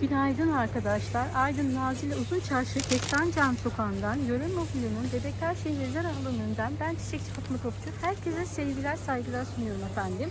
Günaydın arkadaşlar. Aydın Nazilli Uzun Çarşı Kestancan Sokağı'ndan Yöre Mobilya'nın Bebekler Şehirler alanından ben Çiçekçi Fatma Topçu. Herkese sevgiler saygılar sunuyorum efendim.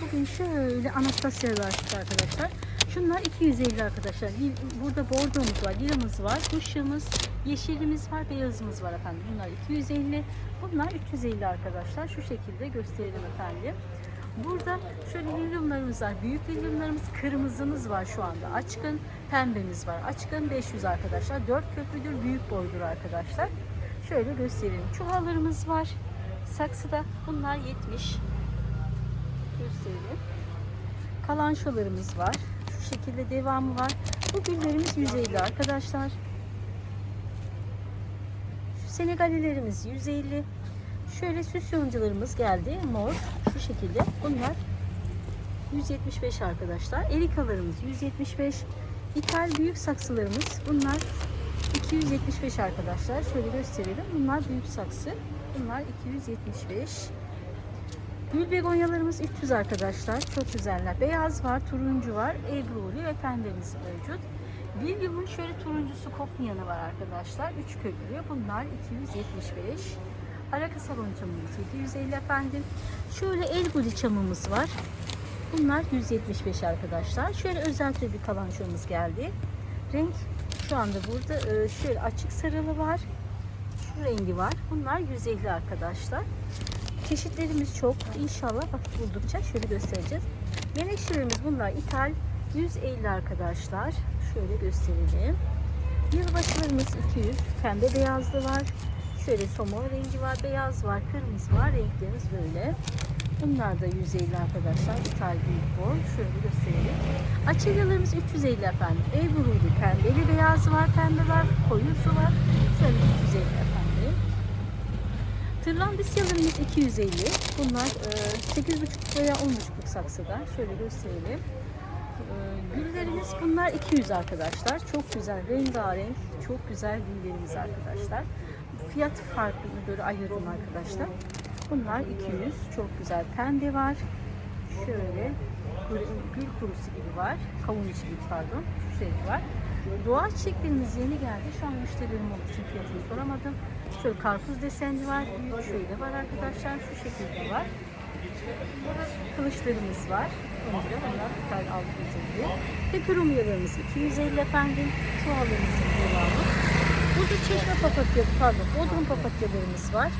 Bugün şöyle Anastasya var arkadaşlar. Şunlar 250 arkadaşlar. Burada bordomuz var, lilamız var, kuşyamız, yeşilimiz var, beyazımız var efendim. Bunlar 250. Bunlar 350 arkadaşlar. Şu şekilde gösterelim efendim. Burada şöyle lilyumlarımız var. Büyük lilyumlarımız, kırmızımız var şu anda. Açkın, pembemiz var. Açkın 500 arkadaşlar. 4 köprüdür, büyük boydur arkadaşlar. Şöyle göstereyim. Çuvallarımız var. Saksıda bunlar 70. Gösterelim. Kalançolarımız var. Şu şekilde devamı var. Bu güllerimiz 150 arkadaşlar. Şu Senegalilerimiz 150. Şöyle süs yoncalarımız geldi. Mor. Şu şekilde. Bunlar 175 arkadaşlar. Erikalarımız 175. İthal büyük saksılarımız. Bunlar 275 arkadaşlar. Şöyle gösterelim. Bunlar büyük saksı. Bunlar 275. Gül begonyalarımız 300 arkadaşlar. Çok güzeller. Beyaz var, turuncu var, ebruli ve pembemiz mevcut. Bir yılın şöyle turuncusu kopmayanı var arkadaşlar. 3 köklü. Bunlar 275. Araka salon çamımız 750 efendim. Şöyle el guli çamımız var. Bunlar 175 arkadaşlar. Şöyle özellikle bir kalançomuz geldi. Renk şu anda burada e, şöyle açık sarılı var. Şu rengi var. Bunlar 150 arkadaşlar. Çeşitlerimiz çok. İnşallah bak buldukça şöyle göstereceğiz. Menekşelerimiz bunlar ithal 150 arkadaşlar. Şöyle gösterelim. Yılbaşılarımız 200. Pembe beyazlı var. Şöyle somon rengi var, beyaz var, kırmızı var. Renklerimiz böyle. Bunlar da 150 arkadaşlar. İthal büyük boy. Şöyle gösterelim. Açelyalarımız 350 efendim. Ebru'lu pembeli beyaz var, pembe var, koyusu var. Şöyle 350 efendim. Tırlandisyalarımız 250. Bunlar e, 8,5 veya 10,5'luk saksıda. Şöyle gösterelim. E, Güllerimiz bunlar 200 arkadaşlar. Çok güzel, rengarenk, çok güzel güllerimiz arkadaşlar. Fiyat farkını böyle ayırdım arkadaşlar. Bunlar 200. Çok güzel pembe var. Şöyle gül, kurusu gibi var. Kavun içi gibi pardon. Şu şey var. Doğa çiçeklerimiz yeni geldi. Şu an müşterilerim olduğu için fiyatını soramadım. Şöyle karpuz desenli var. Büyük şöyle var arkadaşlar. Şu şekilde var. Kılıçlarımız var. Önce bunlar bir tane 650. Peperumyalarımız 250 efendim. Çuvallarımızın devamı. Burada çeşme papatya, pardon, bodrum papatyalarımız var.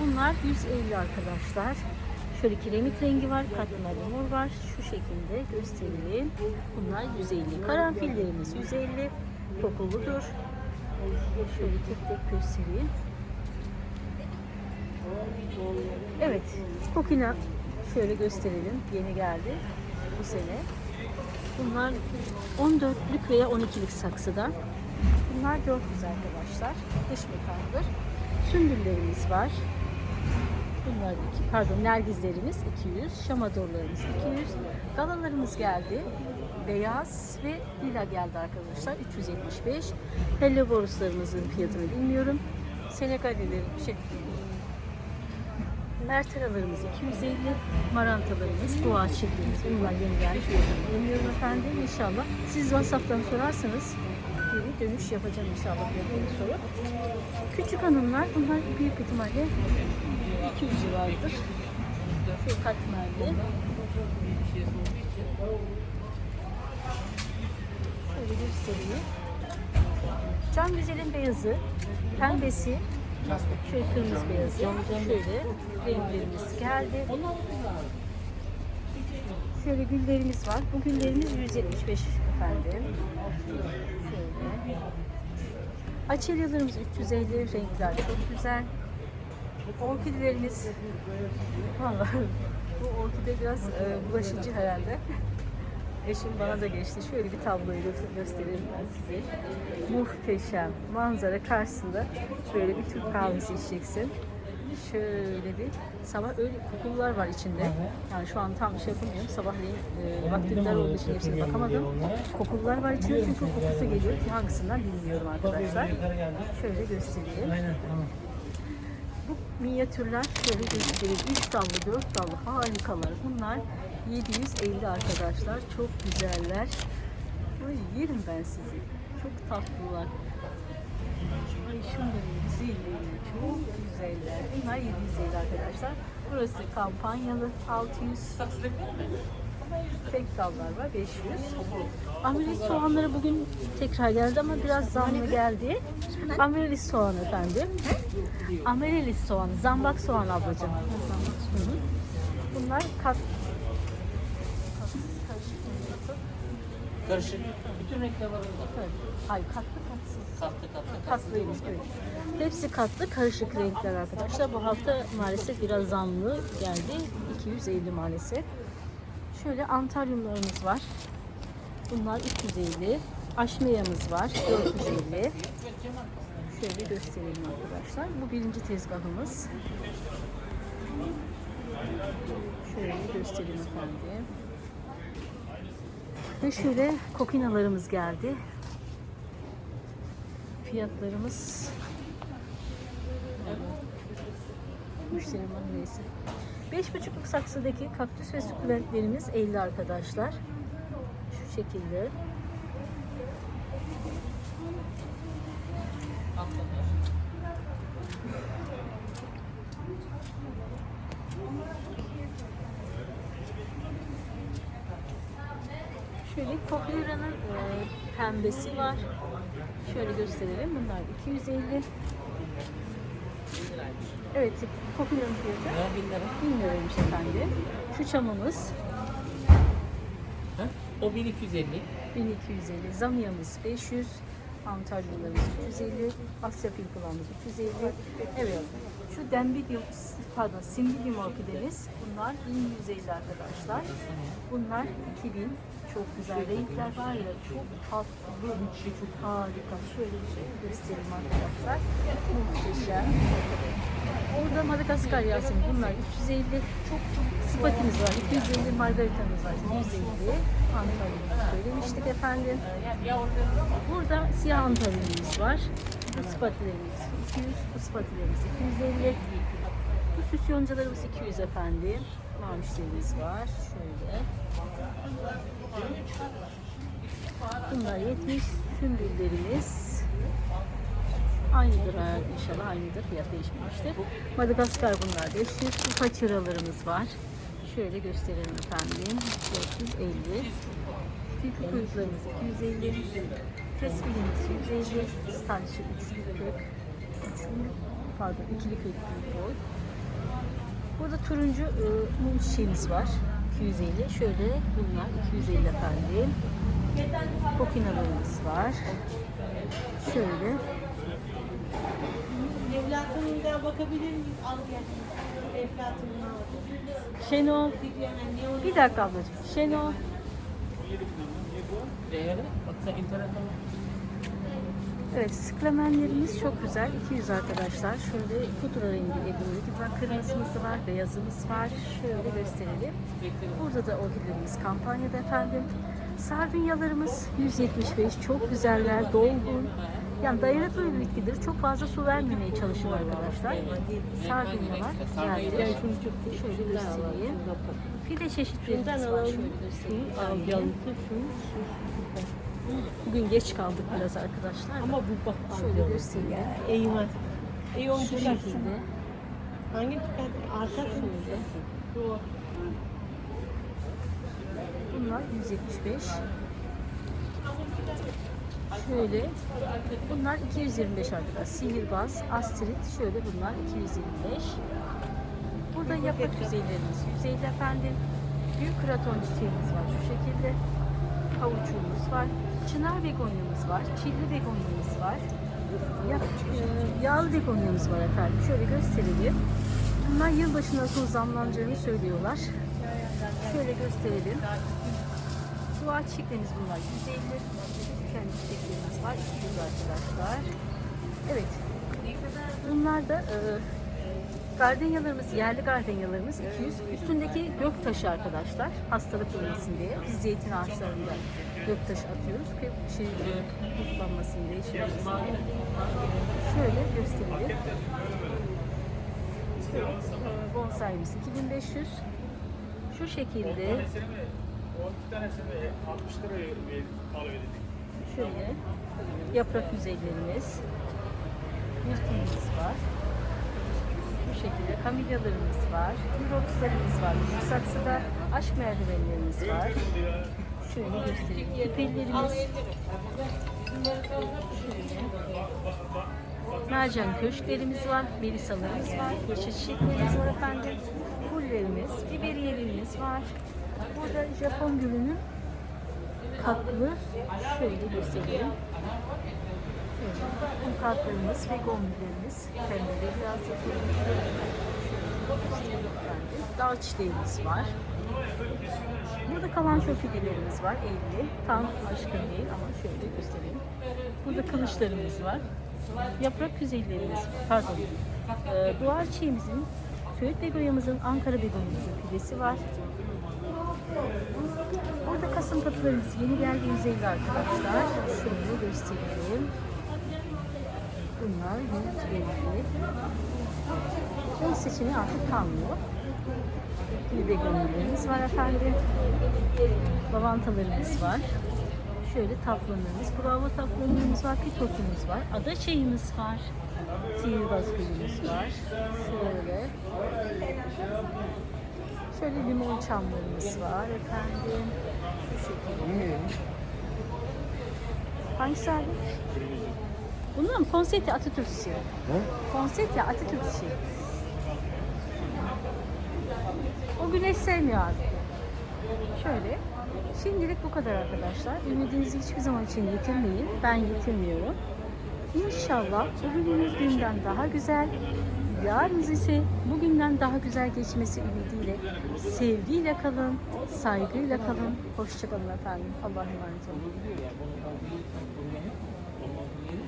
Bunlar 150 arkadaşlar. Şöyle kiremit rengi var, katmerli mor var. Şu şekilde gösterelim. Bunlar 150. Karanfillerimiz 150. Kokuludur. Şöyle tek tek göstereyim. Evet, kokina şöyle gösterelim. Yeni geldi bu sene. Bunlar 14'lük veya 12'lik saksıda. Bunlar 400 arkadaşlar. Dış mekandır. Sümbüllerimiz var. Bunlar iki, pardon nergizlerimiz 200, şamadorlarımız 200, galalarımız geldi. Beyaz ve lila geldi arkadaşlar 375. Helleboruslarımızın fiyatını bilmiyorum. Senegalilerim şey Merteralarımız 250, marantalarımız, boğa çiftliğimiz bunlar yeni gelmiş. Bilmiyorum efendim inşallah. Siz WhatsApp'tan sorarsanız geri dönüş yapacağım inşallah bir soru. Küçük hanımlar bunlar büyük ihtimalle 200 civarıdır. Şu katmerli. Şöyle göstereyim. Can güzelin beyazı, pembesi, şöyle kırmızı beyazı, şöyle renklerimiz geldi. Şöyle güllerimiz var. Bu güllerimiz 175 efendim. Açelyalarımız 350, renkler çok güzel. Orkidelerimiz, vallahi bu orkide biraz e, bulaşıcı herhalde. Eşim bana da geçti. Şöyle bir tabloyu gö- göstereyim ben size. Muhteşem. Manzara karşısında şöyle bir Türk kahvesi içeceksin. Şöyle bir sabah öyle kokular var içinde. Yani şu an tam şey yapamıyorum. Sabahleyin e, vaktimler olduğu için hepsine bakamadım. Kokular var içinde çünkü kokusu geliyor ki hangisinden bilmiyorum arkadaşlar. Şöyle göstereyim. Bu minyatürler şöyle göstereyim. 3 dallı, 4 dallı harikalar. Bunlar 750 arkadaşlar. Çok güzeller. Ay yerim ben sizi. Çok tatlılar. Ay şunların güzelliği çok güzeller. Bunlar 750 arkadaşlar. Burası kampanyalı 600. Tek dallar var 500. Amaryllis soğanları bugün tekrar geldi ama biraz zamlı geldi. Amaryllis soğan efendim. Amaryllis soğanı, zambak soğan ablacığım. Bunlar kat Karışık. Bütün renkler var orada. Hayır katlı katsız. Katlı katlı. Katlıymış evet. Hepsi katlı karışık renkler arkadaşlar. Bu hafta maalesef biraz zamlı geldi. 250 maalesef. Şöyle antaryumlarımız var. Bunlar 350. Aşmeyamız var. 450. Şöyle gösterelim arkadaşlar. Bu birinci tezgahımız. Şöyle göstereyim efendim. Ve şöyle kokinalarımız geldi. Fiyatlarımız müşteri neyse. 5,5'luk saksıdaki kaktüs ve sukulentlerimiz 50 arkadaşlar. Şu şekilde. Şöyle Cochleara'nın e, pembesi var. Şöyle gösterelim. Bunlar 250. Evet, Cochleara'nın fiyatı Ya bin lira. 1000 liraymış efendim. Şu çamımız Ha? O 1250. 1250. Zamyamız 500. Antalyalarımız 350. Asya filkulamız 350. Evet. Şu dembidium, pardon, simbidium orkidemiz. Bunlar 1150 arkadaşlar. Bunlar 2000. Çok güzel renkler var ya çok tatlı, çok harika. Şöyle bir şey göstereyim arkadaşlar. Muhteşem. Orada Madagaskar Yasemin bunlar 350. Çok spatimiz var. 250 margaritamız var. 150. Antalya'yı söylemiştik efendim. Burada siyah antalyamız var. Bu spatilerimiz 200. Bu spatilerimiz 250. Bu süs yoncalarımız 200 efendim. Mamişlerimiz var. Şöyle. Bunlar 70. Sümbüllerimiz aynıdır ha, inşallah aynıdır. Fiyat değişmemiştir. Madagaskar bunlar 500. Bu paçıralarımız var. Şöyle gösterelim efendim. 450. Tilki kuyruklarımız 250. Tesbihimiz 150. Stanşı üçlü kök. Üçlü, pardon ikili kök boy. Burada turuncu e, mum çiçeğimiz var. 250. Şöyle bunlar 250 efendim. Kokinalarımız var. Şöyle. Evlatımdan bakabilir miyiz? Al gel. Evlatımdan Şenol. Bir dakika ablacığım. Şenol. Bak bak. Evet, sıklamenlerimiz çok güzel. 200 arkadaşlar. Şöyle pudra rengi elimdeki var. Kırmızımız var, beyazımız var. Şöyle gösterelim. Burada da orkidelerimiz kampanyada efendim. Sardunyalarımız 175. Çok güzeller, dolgun. Yani dayanıklı bir bitkidir. Çok fazla su vermemeye çalışın arkadaşlar. Sardunyalar geldi. Şöyle göstereyim. Fide çeşitlerimiz var. Şöyle göstereyim. Bugün geç kaldık biraz arkadaşlar. Ama bu bak. Şöyle göstereyim. Eyvah. Onu Şu şekilde. Hangi çıkar? Arka Şöyle. Bunlar 175. Şöyle. Bunlar 225 arkadaşlar. Sihirbaz, astrit. Şöyle bunlar 225. Burada yaprak yüzeylerimiz 150 efendim. Büyük kraton çiçeğimiz var şu şekilde. Havuçumuz var. Çınar begonyamız var. Çilli begonyamız var. Ya, e, yağlı begonyamız var efendim. Şöyle gösterelim. Bunlar yılbaşına son zamlanacağını söylüyorlar. Şöyle gösterelim. Dua çiçeklerimiz bunlar 150. Kendi çiçeklerimiz var 200 arkadaşlar. Evet. Bunlar da e, gardenyalarımız, yerli gardenyalarımız 200. Üstündeki gök taşı arkadaşlar. Hastalık olmasın diye. Biz zeytin ağaçlarında gök taşı atıyoruz. Ki şey, kurtlanmasın diye, olmasın diye. Şöyle gösterelim. Evet, e, bonsaimiz 2500. Şu şekilde O iki tanesini 60 liraya alıverdik. Şöyle yaprak güzellerimiz. Mirtimiz var. Bu şekilde kamilyalarımız var. Mirokslarımız var. Büyük saksıda aşk merdivenlerimiz var. Şöyle göstereyim. İpellerimiz. Şöyle. Mercan köşklerimiz var. Melisalarımız var. Yeşil çiçeklerimiz var efendim. Gullerimiz, biberiyelerimiz var. Burada Japon gülünün katlı şöyle göstereyim. Şöyle, bu kartlarımız ve gombilerimiz. Pembe biraz. Dağ çiçeğimiz var. Burada kalan şofidelerimiz var 50. Tam aşkın değil ama şöyle göstereyim. Burada kılıçlarımız var. Yaprak güzellerimiz, pardon. Ee, duvar çiğimizin, Söğüt Begoya'mızın, Ankara Begoya'mızın pidesi var. Burada kasım patılarımız yeni geldi 150 arkadaşlar. Şöyle göstereyim. Bunlar 150. Renk seçeneği artık kalmıyor. Bir begonyalarımız var efendim. Lavantalarımız var. Şöyle tatlılarımız, bravo tatlılarımız var, pitosumuz var, ada çayımız var, sihirbaz gülümüz var. Şöyle. Şöyle limon çamlarımız var efendim. Şu şekilde. Hangisi abi? Bunlar mı? Konsepti Atatürk çiçeği. Konsepti Atatürk çiçeği. O güneş sevmiyor abi. Şöyle. Şimdilik bu kadar arkadaşlar. Ümidinizi hiçbir zaman için yitirmeyin. Ben yitirmiyorum. İnşallah bugününüz günden daha güzel, yarınız ise bugünden daha güzel geçmesi ümidiyle, sevgiyle kalın, saygıyla kalın. Hoşçakalın efendim. Allah'a emanet olun.